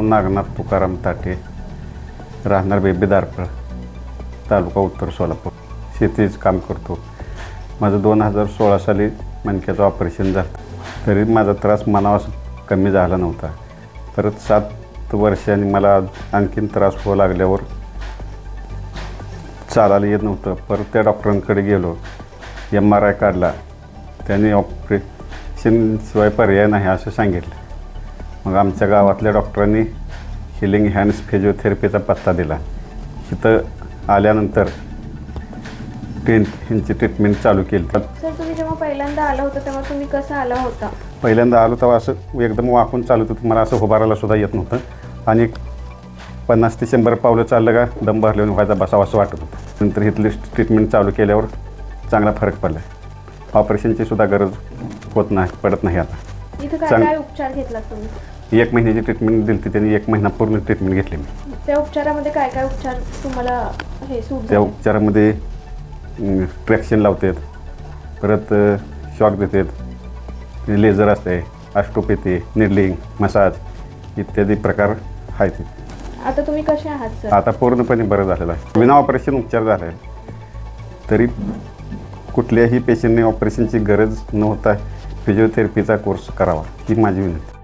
नाव नागनाथ तुकाराम ताटे राहणार बेबीदारपळ तालुका उत्तर सोलापूर. शेतीच काम करतो. माझं दोन हजार सोळा साली मणक्याचं ऑपरेशन झालं. तरी माझा त्रास मनावास कमी झाला नव्हता. परत सात वर्षांनी मला आणखीन त्रास होऊ लागल्यावर चालायला येत नव्हतं. परत त्या डॉक्टरांकडे गेलो. एम आर आय काढला. त्यांनी ऑपरेशनशिवाय पर्याय नाही असं सांगितलं. मग आमच्या गावातल्या डॉक्टरांनी हिलिंग हँड्स फिजिओथेरपीचा पत्ता दिला. इथं आल्यानंतर ट्रीन ह्यांची ट्रीटमेंट चालू केली. तर सर तुम्ही जेव्हा पहिल्यांदा आला होता तेव्हा तुम्ही कसं आला होता? पहिल्यांदा आलो तेव्हा असं एकदम वाकून चालत होतं. मला असं उभारायला सुद्धा येत नव्हतं. आणि पन्नास ते शंभर पावलं चाललं का दम भरल्यावर व्हायचा बसावं असं वाटत होतं. नंतर इथली ट्रीटमेंट चालू केल्यावर चांगला फरक पडला. ऑपरेशनची सुद्धा गरज होत नाही पडत नाही आता. इथं काय. काय उपचार घेतलात तुम्ही एक महिन्याची ट्रीटमेंट दिली होती त्यांनी एक महिना पूर्ण ट्रीटमेंट घेतली मी त्या उपचारामध्ये काय काय उपचार तुम्हाला हे सूट त्या झाले? उपचारामध्ये ट्रॅक्शन लावतात परत शॉक देतात लेझर असते अष्टोपेथी निडलिंग मसाज इत्यादी प्रकार आहेत आता तुम्ही कसे आहात सर आता पूर्णपणे बरं झालेलं आहे विना ऑपरेशन उपचार झाले आहेत. तरी कुठल्याही पेशंटने ऑपरेशनची गरज न होता फिजिओथेरपीचा कोर्स करावा ही माझी विनंती.